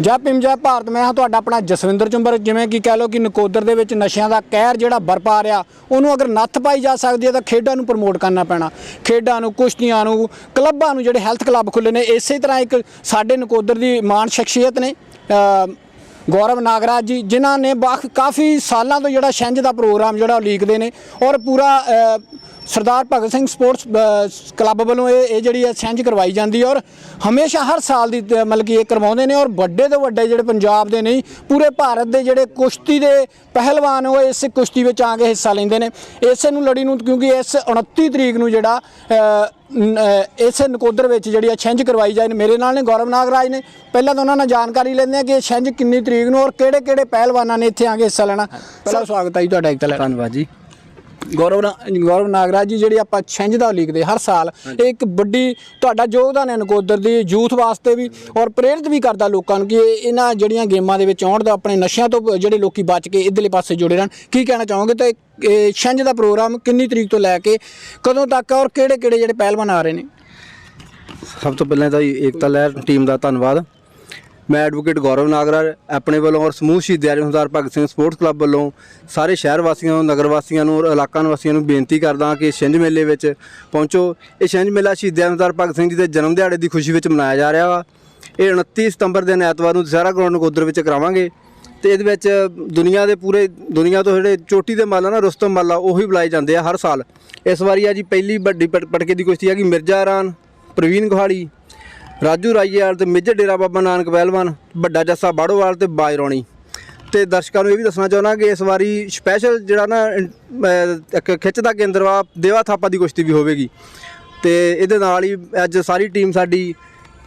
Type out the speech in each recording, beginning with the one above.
ਜੈ ਭੀਮ, ਜੈ ਭਾਰਤ, ਮੈਂ ਹਾਂ ਤੁਹਾਡਾ ਆਪਣਾ ਜਸਵਿੰਦਰ ਚੁੰਬਰ, ਜਿਵੇਂ ਕਿ ਕਹਿ ਲਓ ਕਿ ਨਕੋਦਰ ਦੇ ਵਿੱਚ ਨਸ਼ਿਆਂ ਦਾ ਕਹਿਰ ਜਿਹੜਾ ਬਰਪਾ ਰਿਹਾ, ਉਹਨੂੰ ਅਗਰ ਨੱਥ ਪਾਈ ਜਾ ਸਕਦੀ ਹੈ ਤਾਂ ਖੇਡਾਂ ਨੂੰ ਪ੍ਰਮੋਟ ਕਰਨਾ ਪੈਣਾ। ਖੇਡਾਂ ਨੂੰ, ਕੁਸ਼ਤੀਆਂ ਨੂੰ, ਕਲੱਬਾਂ ਨੂੰ ਜਿਹੜੇ ਹੈਲਥ ਕਲੱਬ ਖੁੱਲੇ ਨੇ, ਇਸੇ ਤਰ੍ਹਾਂ ਇੱਕ ਸਾਡੇ ਨਕੋਦਰ ਦੀ ਮਾਨ ਸ਼ਖਸੀਅਤ ਨੇ ਗੌਰਵ ਨਾਗਰਾਜ ਜੀ, ਜਿਨ੍ਹਾਂ ਨੇ ਕਾਫੀ ਸਾਲਾਂ ਤੋਂ ਜਿਹੜਾ ਛਿੰਝ ਦਾ ਪ੍ਰੋਗਰਾਮ ਜਿਹੜਾ ਉਲੀਕਦੇ ਨੇ ਔਰ ਪੂਰਾ ਸਰਦਾਰ ਭਗਤ ਸਿੰਘ ਸਪੋਰਟਸ ਕਲੱਬ ਵੱਲੋਂ ਇਹ ਇਹ ਜਿਹੜੀ ਹੈ ਛਿੰਝ ਕਰਵਾਈ ਜਾਂਦੀ ਔਰ ਹਮੇਸ਼ਾ ਹਰ ਸਾਲ ਦੀ ਮਤਲਬ ਕਿ ਇਹ ਕਰਵਾਉਂਦੇ ਨੇ ਔਰ ਵੱਡੇ ਤੋਂ ਵੱਡੇ ਜਿਹੜੇ ਪੰਜਾਬ ਦੇ ਨਹੀਂ ਪੂਰੇ ਭਾਰਤ ਦੇ ਜਿਹੜੇ ਕੁਸ਼ਤੀ ਦੇ ਪਹਿਲਵਾਨ ਉਹ ਇਸ ਕੁਸ਼ਤੀ ਵਿੱਚ ਆ ਕੇ ਹਿੱਸਾ ਲੈਂਦੇ ਨੇ। ਇਸੇ ਨੂੰ ਲੜੀ ਨੂੰ ਕਿਉਂਕਿ ਇਸ 29 ਤਰੀਕ ਨੂੰ ਜਿਹੜਾ ਇਸ ਨਕੋਦਰ ਵਿੱਚ ਜਿਹੜੀ ਆ ਛਿੰਝ ਕਰਵਾਈ ਜਾਏ। ਮੇਰੇ ਨਾਲ ਨੇ ਗੌਰਵ ਨਾਗਰਾਜ ਨੇ। ਪਹਿਲਾਂ ਤਾਂ ਉਹਨਾਂ ਨਾਲ ਜਾਣਕਾਰੀ ਲੈਂਦੇ ਆ ਕਿ ਇਹ ਛਿੰਝ ਕਿੰਨੀ ਤਰੀਕ ਨੂੰ ਔਰ ਕਿਹੜੇ ਕਿਹੜੇ ਪਹਿਲਵਾਨਾਂ ਨੇ ਇੱਥੇ ਆ ਕੇ ਹਿੱਸਾ ਲੈਣਾ। ਪਹਿਲਾਂ ਸਵਾਗਤ ਹੈ ਜੀ ਤੁਹਾਡਾ ਇੱਕ ਤਲੇ ਧੰਨਵਾਦ ਜੀ। ਗੌਰਵ ਨਾ- ਗੌਰਵ ਨਾਗਰਾਜ ਜੀ ਜਿਹੜੀ ਆਪਾਂ ਛਿੰਝ ਦਾ ਲਿਖਦੇ ਹਰ ਸਾਲ ਇਹ ਇੱਕ ਵੱਡੀ ਤੁਹਾਡਾ ਯੋਗਦਾਨ ਹੈ ਨਕੋਦਰ ਦੀ ਯੂਥ ਵਾਸਤੇ ਵੀ ਔਰ ਪ੍ਰੇਰਿਤ ਵੀ ਕਰਦਾ ਲੋਕਾਂ ਨੂੰ ਕਿ ਇਹ- ਇਹਨਾਂ ਜਿਹੜੀਆਂ ਗੇਮਾਂ ਦੇ ਵਿੱਚ ਆਉਣ ਦਾ ਆਪਣੇ ਨਸ਼ਿਆਂ ਤੋਂ ਜਿਹੜੇ ਲੋਕੀ ਬਚ ਕੇ ਇਧਰਲੇ ਪਾਸੇ ਜੁੜੇ ਰਹਿਣ ਕੀ ਕਹਿਣਾ ਚਾਹੋਗੇ? ਤਾਂ ਇਹ- ਇਹ ਛਿੰਝ ਦਾ ਪ੍ਰੋਗਰਾਮ ਕਿੰਨੀ ਤਰੀਕ ਤੋਂ ਲੈ ਕੇ ਕਦੋਂ ਤੱਕ ਔਰ ਕਿਹੜੇ ਕਿਹੜੇ ਜਿਹੜੇ ਪਹਿਲਵਾਨ ਆ ਰਹੇ ਨੇ? ਸਭ ਤੋਂ ਪਹਿਲਾਂ ਤਾਂ ਜੀ ਏਕਤਾ ਲਹਿਰ ਟੀਮ ਦਾ ਧੰਨਵਾਦ। ਮੈਂ ਐਡਵੋਕੇਟ ਗੌਰਵ ਨਾਗਰਾਜ, ਆਪਣੇ ਵੱਲੋਂ ਔਰ ਸਮੂਹ ਸ਼ਹੀਦ ਆਜਮ ਸਰਦਾਰ ਭਗਤ ਸਿੰਘ ਸਪੋਰਟਸ ਕਲੱਬ ਵੱਲੋਂ ਸਾਰੇ ਸ਼ਹਿਰ ਵਾਸੀਆਂ ਨੂੰ, ਨਗਰ ਵਾਸੀਆਂ ਨੂੰ ਔਰ ਇਲਾਕਾ ਨਿਵਾਸੀਆਂ ਨੂੰ ਬੇਨਤੀ ਕਰਦਾ ਕਿ ਛਿੰਝ ਮੇਲੇ ਵਿੱਚ ਪਹੁੰਚੋ। ਇਹ ਛਿੰਝ ਮੇਲਾ ਸ਼ਹੀਦ ਆਜਮ ਭਗਤ ਸਿੰਘ ਜੀ ਦੇ ਜਨਮ ਦਿਹਾੜੇ ਦੀ ਖੁਸ਼ੀ ਵਿੱਚ ਮਨਾਇਆ ਜਾ ਰਿਹਾ ਵਾ। ਇਹ 29 ਸਤੰਬਰ ਦਿਨ ਐਤਵਾਰ ਨੂੰ ਦੁਸਹਿਰਾ ਗਰਾਊਂਡ ਨਕੋਦਰ ਵਿੱਚ ਕਰਾਵਾਂਗੇ ਤੇ ਇਹਦੇ ਵਿੱਚ ਦੁਨੀਆ ਦੇ ਪੂਰੇ, ਦੁਨੀਆ ਤੋਂ ਜਿਹੜੇ ਚੋਟੀ ਦੇ ਮਾਲਾ ਨਾ, ਰੁਸਤਮ ਮਾਲਾ, ਉਹੀ ਬੁਲਾਏ ਜਾਂਦੇ ਆ ਹਰ ਸਾਲ। ਇਸ ਵਾਰੀ ਆ ਜੀ ਪਹਿਲੀ ਵੱਡੀ ਪਟ- ਪਟਕੇ ਦੀ ਕੁਸ਼ਤੀ ਹੈਗੀ ਮਿਰਜ਼ਾ ਇਰਾਨ ਪ੍ਰਵੀਨ ਗੁਹਾਲੀ ਰਾਜੂ ਰਾਈਵਾਲ ਤੇ ਮੇਜਰ ਡੇਰਾ ਬਾਬਾ ਨਾਨਕ ਪਹਿਲਵਾਨ, ਵੱਡਾ ਜੱਸਾ ਬਾੜੋਵਾਲ ਤੇ ਬਾਜਰੌਣੀ ਤੇ ਦਰਸ਼ਕਾਂ ਨੂੰ ਇਹ ਵੀ ਦੱਸਣਾ ਚਾਹੁੰਦਾ ਕਿ ਇਸ ਵਾਰੀ ਸਪੈਸ਼ਲ ਜਿਹੜਾ ਨਾ ਇੱਕ ਖਿੱਚ ਦਾ ਕੇਂਦਰ ਵਾ, ਦੇਵਾ ਥਾਪਾ ਦੀ ਕੁਸ਼ਤੀ ਵੀ ਹੋਵੇਗੀ। ਤੇ ਇਹਦੇ ਨਾਲ ਹੀ ਅੱਜ ਸਾਰੀ ਟੀਮ ਸਾਡੀ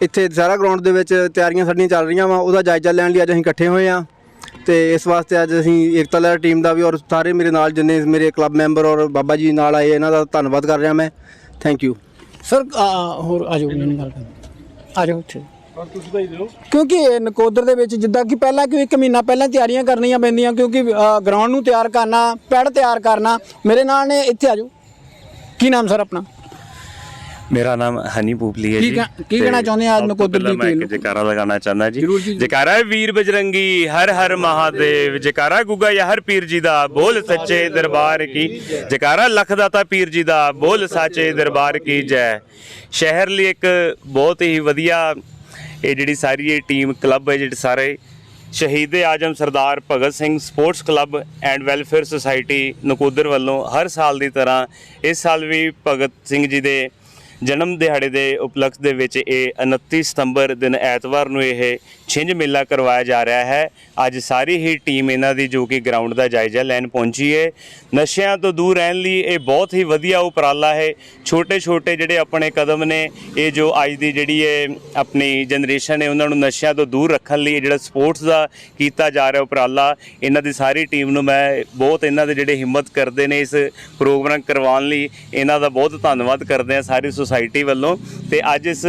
ਇੱਥੇ ਦੁਸਹਿਰਾ ਗਰਾਊਂਡ ਦੇ ਵਿੱਚ ਤਿਆਰੀਆਂ ਸਾਡੀਆਂ ਚੱਲ ਰਹੀਆਂ ਵਾ, ਉਹਦਾ ਜਾਇਜ਼ਾ ਲੈਣ ਲਈ ਅੱਜ ਅਸੀਂ ਇਕੱਠੇ ਹੋਏ ਆ। ਤੇ ਇਸ ਵਾਸਤੇ ਅੱਜ ਅਸੀਂ ਏਕਤਾ ਲਹਿਰ ਟੀਮ ਦਾ ਵੀ ਔਰ ਸਾਰੇ ਮੇਰੇ ਨਾਲ ਜਿੰਨੇ ਮੇਰੇ ਕਲੱਬ ਮੈਂਬਰ ਔਰ ਬਾਬਾ ਜੀ ਨਾਲ ਆਏ, ਇਹਨਾਂ ਦਾ ਧੰਨਵਾਦ ਕਰ ਰਿਹਾ ਮੈਂ। ਥੈਂਕ ਯੂ ਸਰ ਹੋਰ ਆ ਜਾਓ ਗੱਲ ਕਰ ਆ ਜਾਓ ਇੱਥੇ ਕਿਉਂਕਿ ਇਹ ਨਕੋਦਰ ਦੇ ਵਿੱਚ ਜਿੱਦਾਂ ਕਿ ਪਹਿਲਾਂ ਕਿ ਇੱਕ ਮਹੀਨਾ ਪਹਿਲਾਂ ਤਿਆਰੀਆਂ ਕਰਨੀਆਂ ਪੈਂਦੀਆਂ ਕਿਉਂਕਿ ਗਰਾਊਂਡ ਨੂੰ ਤਿਆਰ ਕਰਨਾ ਪੈੜ ਤਿਆਰ ਕਰਨਾ ਮੇਰੇ ਨਾਲ ਨੇ ਇੱਥੇ ਆ ਜਾਓ। ਕੀ ਨਾਮ ਸਰ ਆਪਣਾ? ਮੇਰਾ ਨਾਮ ਹਨੀ ਪੂਪਲੀ ਹੈ ਜੀ। ਕੀ ਕਹਿਣਾ ਚਾਹੁੰਦੇ ਆ ਨਕੋਦਰ ਦੀ ਟੀਮ ਇੱਕ ਜੈਕਾਰਾ ਲਗਾਉਣਾ ਚਾਹੁੰਦਾ ਜੀ। ਜੈਕਾਰਾ ਹੈ ਵੀਰ ਬਜਰੰਗੀ ਹਰ ਹਰ ਮਹਾਦੇਵ। ਜੈਕਾਰਾ ਗੁੱਗਾ ਯਾਹਰ ਪੀਰ ਜੀ ਦਾ ਬੋਲ ਸੱਚੇ ਦਰਬਾਰ ਕੀ। ਜੈਕਾਰਾ ਲੱਖ ਦਾਤਾ ਪੀਰ ਜੀ ਦਾ ਬੋਲ ਸੱਚੇ ਦਰਬਾਰ ਕੀ ਜੈ। ਸ਼ਹਿਰ ਲਈ ਇੱਕ ਬਹੁਤ ਹੀ ਵਧੀਆ ਇਹ ਜਿਹੜੀ ਸਾਰੀ ਇਹ ਟੀਮ ਕਲੱਬ ਹੈ ਜਿਹੜੇ ਸਾਰੇ Shaheed Azam Sardar Bhagat Singh sports club and welfare society Nakodar ਵੱਲੋਂ ਹਰ ਸਾਲ ਦੀ ਤਰ੍ਹਾਂ ਇਸ ਸਾਲ ਵੀ ਭਗਤ ਸਿੰਘ ਜੀ ਦੇ ਜਨਮ ਦਿਹਾੜੇ ਦੇ ਉਪਲਕਸ਼ ਦੇ ਵਿੱਚ ਇਹ 29 ਸਤੰਬਰ ਦਿਨ ਐਤਵਾਰ ਨੂੰ ਇਹ ਛਿੰਝ ਮੇਲਾ ਕਰਵਾਇਆ ਜਾ ਰਿਹਾ ਹੈ। ਅੱਜ ਸਾਰੀ ਹੀ ਟੀਮ ਇਹਨਾਂ ਦੀ ਜੋ ਕਿ ਗਰਾਊਂਡ ਦਾ ਜਾਇਜ਼ਾ ਲੈਣ ਪਹੁੰਚੀ ਹੈ ਨਸ਼ਿਆਂ ਤੋਂ ਦੂਰ ਰਹਿਣ ਲਈ ਇਹ ਬਹੁਤ ਹੀ ਵਧੀਆ ਉਪਰਾਲਾ ਹੈ। ਛੋਟੇ ਛੋਟੇ ਜਿਹੜੇ ਆਪਣੇ ਕਦਮ ਨੇ, ਇਹ ਜੋ ਅੱਜ ਦੀ ਜਿਹੜੀ ਇਹ ਆਪਣੀ ਜਨਰੇਸ਼ਨ ਹੈ, ਉਹਨਾਂ ਨੂੰ ਨਸ਼ਿਆਂ ਤੋਂ ਦੂਰ ਰੱਖਣ ਲਈ ਇਹ ਜਿਹੜਾ ਸਪੋਰਟਸ ਦਾ ਕੀਤਾ ਜਾ ਰਿਹਾ ਉਪਰਾਲਾ, ਇਹਨਾਂ ਦੀ ਸਾਰੀ ਟੀਮ ਨੂੰ ਮੈਂ ਬਹੁਤ ਇਹਨਾਂ ਦੇ ਜਿਹੜੇ ਹਿੰਮਤ ਕਰਦੇ ਨੇ ਇਸ ਪ੍ਰੋਗਰਾਮ ਕਰਵਾਉਣ ਲਈ, ਇਹਨਾਂ ਦਾ ਬਹੁਤ ਧੰਨਵਾਦ ਕਰਦੇ ਆ ਸਾਰੀ ਸੁਸਾਇਟੀ ਵੱਲੋਂ ਤੇ ਅੱਜ ਇਸ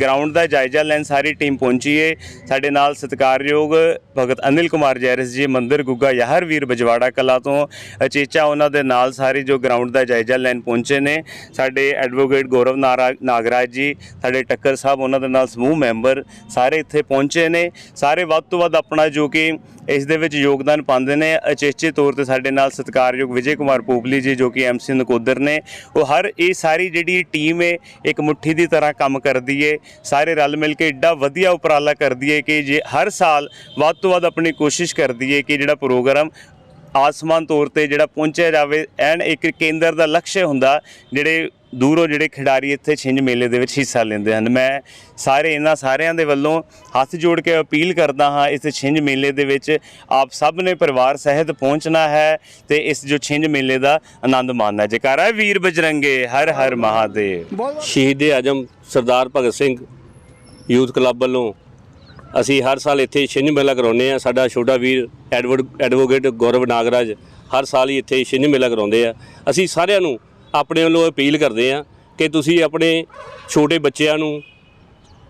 ਗਰਾਊਂਡ ਦਾ ਜਾਇਜ਼ਾ ਲੈਣ ਸਾਰੀ ਟੀਮ ਪਹੁੰਚੀ ਹੈ ਸਾਡੇ ਨਾਲ ਸਤਿਕਾਰਯੋਗ ਭਗਤ ਅਨਿਲ ਕੁਮਾਰ ਜੈਰਸ ਜੀ, ਮੰਦਰ ਗੁੱਗਾ ਯਾਹਰ ਵੀਰ ਬਜਵਾੜਾ ਕਲਾ ਤੋਂ, ਅਚੇਚਾ ਉਹਨਾਂ ਦੇ ਨਾਲ ਸਾਰੇ ਜੋ ਗਰਾਊਂਡ ਦਾ ਜਾਇਜ਼ਾ ਲੈਣ ਪਹੁੰਚੇ ਨੇ। ਸਾਡੇ ਐਡਵੋਕੇਟ ਗੌਰਵ ਨਾਰਾ- ਨਾਗਰਾਜ ਜੀ, ਸਾਡੇ ਟੱਕਰ ਸਾਹਿਬ ਉਹਨਾਂ ਦੇ ਨਾਲ ਸਮੂਹ ਮੈਂਬਰ ਸਾਰੇ ਇੱਥੇ ਪਹੁੰਚੇ ਨੇ। ਸਾਰੇ ਵੱਧ ਤੋਂ ਵੱਧ ਆਪਣਾ ਜੋ ਕਿ ਇਸ ਦੇ ਵਿੱਚ ਯੋਗਦਾਨ ਪਾਉਂਦੇ ਨੇ। ਅਚੇਚੇ ਤੌਰ ਤੇ ਸਾਡੇ ਨਾਲ ਸਤਿਕਾਰਯੋਗ ਵਿਜੇ ਕੁਮਾਰ ਪੂਪਲੀ ਜੀ, ਜੋ ਕਿ ਐਮਸੀ ਨਕੋਦਰ ਨੇ, ਉਹ ਹਰ ਇਹ ਸਾਰੀ ਜਿਹੜੀ ਟੀਮ ਹੈ ਇੱਕ ਮੁੱਠੀ ਦੀ ਤਰ੍ਹਾਂ ਕੰਮ ਕਰਦੀ ਏ ਸਾਰੇ ਰਲ ਮਿਲ ਕੇ ਏਡਾ ਵਧੀਆ ਉਪਰਾਲਾ ਕਰਦੀ ਏ ਕਿ ਜੇ ਹਰ ਸਾਲ ਵੱਧ ਤੋਂ ਵੱਧ ਆਪਣੀ ਕੋਸ਼ਿਸ਼ ਕਰਦੀ ਏ ਕਿ ਜਿਹੜਾ ਪ੍ਰੋਗਰਾਮ ਆਸਮਾਨ ਤੌਰ ਤੇ ਜਿਹੜਾ ਪਹੁੰਚਿਆ ਜਾਵੇ, ਐਨ ਇੱਕ ਕੇਂਦਰ ਦਾ ਲਕਸ਼ ਹੁੰਦਾ, ਜਿਹੜੇ ਦੂਰੋਂ ਜਿਹੜੇ ਖਿਡਾਰੀ ਇੱਥੇ ਛਿੰਝ ਮੇਲੇ ਦੇ ਵਿੱਚ ਹਿੱਸਾ ਲੈਂਦੇ ਹਨ। ਮੈਂ ਸਾਰੇ ਇਹਨਾਂ ਸਾਰਿਆਂ ਦੇ ਵੱਲੋਂ ਹੱਥ ਜੋੜ ਕੇ ਅਪੀਲ ਕਰਦਾ ਹਾਂ, ਇਸ ਛਿੰਝ ਮੇਲੇ ਦੇ ਵਿੱਚ ਆਪ ਸਭ ਨੇ ਪਰਿਵਾਰ ਸਹਿਤ ਪਹੁੰਚਣਾ ਹੈ ਤੇ ਇਸ ਜੋ ਛਿੰਝ ਮੇਲੇ ਦਾ ਆਨੰਦ ਮਾਣਨਾ ਹੈ। ਜੈਕਾਰਾ ਹੈ ਵੀਰ ਬਜਰੰਗੇ, ਹਰ ਹਰ ਮਹਾਦੇਵ। ਸ਼ਹੀਦ ਆਜਮ ਸਰਦਾਰ ਭਗਤ ਸਿੰਘ ਯੂਥ ਕਲੱਬ ਵੱਲੋਂ ਅਸੀਂ ਹਰ ਸਾਲ ਇੱਥੇ ਛਿੰਝ ਮੇਲਾ ਕਰਾਉਂਦੇ ਆ ਸਾਡਾ ਛੋਟਾ ਵੀਰ ਐਡਵੋਕੇਟ ਐਡਵੋਕੇਟ ਗੌਰਵ ਨਾਗਰਾਜ ਹਰ ਸਾਲ ਹੀ ਇੱਥੇ ਛਿੰਝ ਮੇਲਾ ਕਰਾਉਂਦੇ ਆ। ਅਸੀਂ ਸਾਰਿਆਂ ਨੂੰ ਆਪਣੇ ਵੱਲੋਂ ਅਪੀਲ ਕਰਦੇ ਆ ਕਿ ਤੁਸੀਂ ਆਪਣੇ ਛੋਟੇ ਬੱਚਿਆਂ ਨੂੰ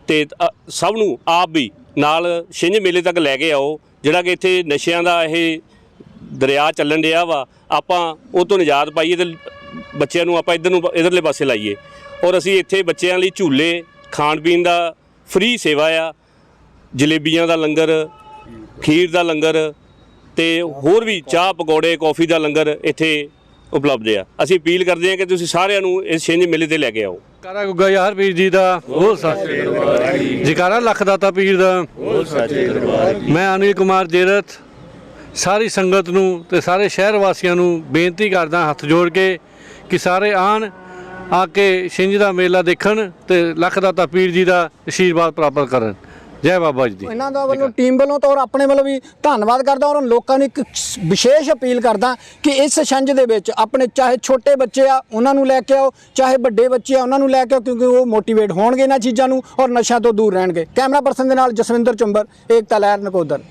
ਤੇ ਸਭ ਨੂੰ ਆਪ ਵੀ ਨਾਲ ਛਿੰਝ ਮੇਲੇ ਤੱਕ ਲੈ ਕੇ ਆਓ। ਜਿਹੜਾ ਕਿ ਇੱਥੇ ਨਸ਼ਿਆਂ ਦਾ ਇਹ ਦਰਿਆ ਚੱਲਣ ਰਿਹਾ ਵਾ, ਆਪਾਂ ਉਹ ਤੋਂ ਨਿਜਾਤ ਪਾਈਏ ਤੇ ਬੱਚਿਆਂ ਨੂੰ ਆਪਾਂ ਇਧਰ ਨੂੰ ਇਧਰਲੇ ਪਾਸੇ ਲਾਈਏ। ਔਰ ਅਸੀਂ ਇੱਥੇ ਬੱਚਿਆਂ ਲਈ ਝੂਲੇ ਖਾਣ ਪੀਣ ਦਾ ਫ੍ਰੀ ਸੇਵਾ ਆ। ਜਲੇਬੀਆਂ ਦਾ ਲੰਗਰ ਖੀਰ ਦਾ ਲੰਗਰ ਤੇ ਹੋਰ ਵੀ ਚਾਹ ਪਕੌੜੇ ਕੌਫੀ ਦਾ ਲੰਗਰ ਇੱਥੇ ਉਪਲਬਧ ਆ। ਅਸੀਂ ਅਪੀਲ ਕਰਦੇ ਹਾਂ ਕਿ ਤੁਸੀਂ ਸਾਰਿਆਂ ਨੂੰ ਇਸ ਛਿੰਝ ਮੇਲੇ ਤੇ ਲੈ ਕੇ ਆਓ। ਕਾਰਾ ਗੁੱਗਾ ਯਾਰ ਪੀਰ ਜੀ ਦਾ ਬੋਲ ਸੱਚੇ ਦਰਬਾਰ ਕੀ ਜਕਾਰਾ ਲੱਖ ਦਾਤਾ ਪੀਰ ਦਾ। ਬੋਲ ਸੱਚੇ ਦਰਬਾਰ ਕੀ ਮੈਂ ਅਨਿਲ ਕੁਮਾਰ ਜੇਰਤ ਸਾਰੀ ਸੰਗਤ ਨੂੰ ਤੇ ਸਾਰੇ ਸ਼ਹਿਰ ਵਾਸੀਆਂ ਨੂੰ ਬੇਨਤੀ ਕਰਦਾ ਹੱਥ ਜੋੜ ਕੇ ਕਿ ਸਾਰੇ ਆਣ ਆ ਕੇ ਛਿੰਝ ਦਾ ਮੇਲਾ ਦੇਖਣ ਤੇ ਲੱਖ ਦਾਤਾ ਪੀਰ ਜੀ ਦਾ ਆਸ਼ੀਰਵਾਦ ਪ੍ਰਾਪਤ ਕਰਨ। ਜੈ ਬਾਬਾ ਜੀ ਦੀ। ਇਹਨਾਂ ਦਾ ਵੱਲੋਂ ਟੀਮ ਵੱਲੋਂ ਤਾਂ ਔਰ ਆਪਣੇ ਵੱਲੋਂ ਵੀ ਧੰਨਵਾਦ ਕਰਦਾ ਔਰ ਲੋਕਾਂ ਨੂੰ ਇੱਕ ਵਿਸ਼ੇਸ਼ ਅਪੀਲ ਕਰਦਾ ਕਿ ਇਸ ਛੰਝ ਦੇ ਵਿੱਚ ਆਪਣੇ ਚਾਹੇ ਛੋਟੇ ਬੱਚੇ ਆ ਉਹਨਾਂ ਨੂੰ ਲੈ ਕੇ ਆਓ ਚਾਹੇ ਵੱਡੇ ਬੱਚੇ ਆ ਉਹਨਾਂ ਨੂੰ ਲੈ ਕੇ ਆਓ ਕਿਉਂਕਿ ਉਹ ਮੋਟੀਵੇਟ ਹੋਣਗੇ ਇਹਨਾਂ ਚੀਜ਼ਾਂ ਨੂੰ ਔਰ ਨਸ਼ਿਆਂ ਤੋਂ ਦੂਰ ਰਹਿਣਗੇ। ਕੈਮਰਾ ਪਰਸਨ ਦੇ ਨਾਲ ਜਸਵਿੰਦਰ ਚੁੰਬਰ ਏਕਤਾ ਲਹਿਰ ਨਕੋਦਰ।